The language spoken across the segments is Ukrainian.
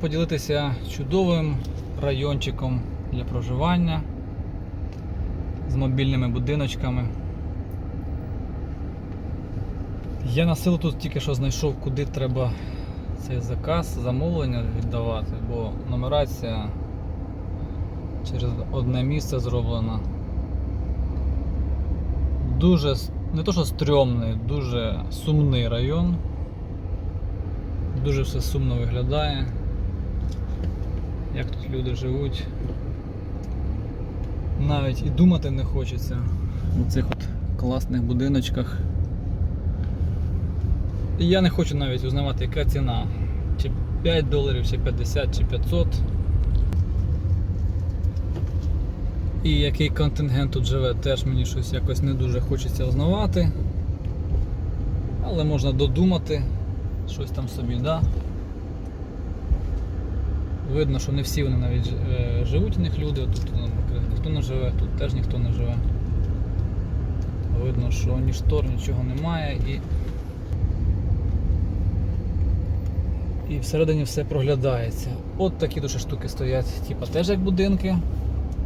поділитися чудовим райончиком для проживання з мобільними будиночками. Я на силу тут тільки що знайшов, куди треба цей заказ, замовлення віддавати, бо нумерація через одне місце зроблена. Дуже не то, що стрьомний, дуже сумний район. Дуже все сумно виглядає. Як тут люди живуть. Навіть і думати не хочеться у цих от класних будиночках. І я не хочу навіть узнавати, яка ціна. Чи 5 доларів, чи 50, чи 500. І який контингент тут живе, теж мені щось якось не дуже хочеться узнавати. Але можна додумати щось там собі, да. Видно, що не всі вони навіть е, живуть у них люди, тут ніхто не живе, тут теж ніхто не живе. Видно, що ні штор, нічого немає і. І всередині все проглядається. От такі дуже штуки стоять, типа теж як будинки.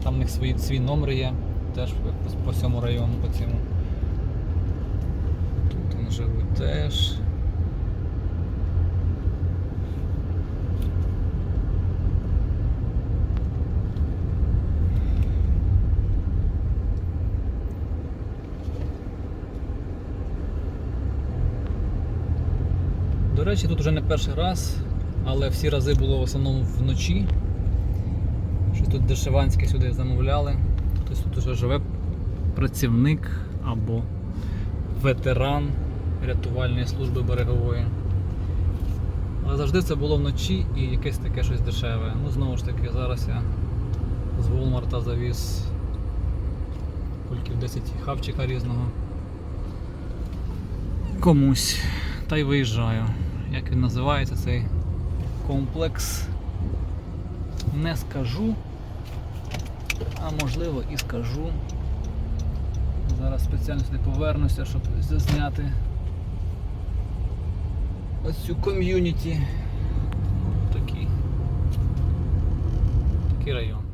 Там в них свої, свій номер є, теж по, по всьому району, по цьому. Тут вони живуть теж. До речі, тут вже не перший раз, але всі рази було в основному вночі. Щось тут дешеванське сюди замовляли. Хтось тут вже живе працівник або ветеран рятувальної служби берегової. Але завжди це було вночі і якесь таке щось дешеве. Ну знову ж таки, зараз я з Волмарта завіз кульків 10 хавчика різного. Комусь. Та й виїжджаю. Як він називається цей комплекс? Не скажу. А можливо і скажу. Зараз спеціально сюди повернуся, щоб зазняти ось цю ком'юніті. Такий. Такий район.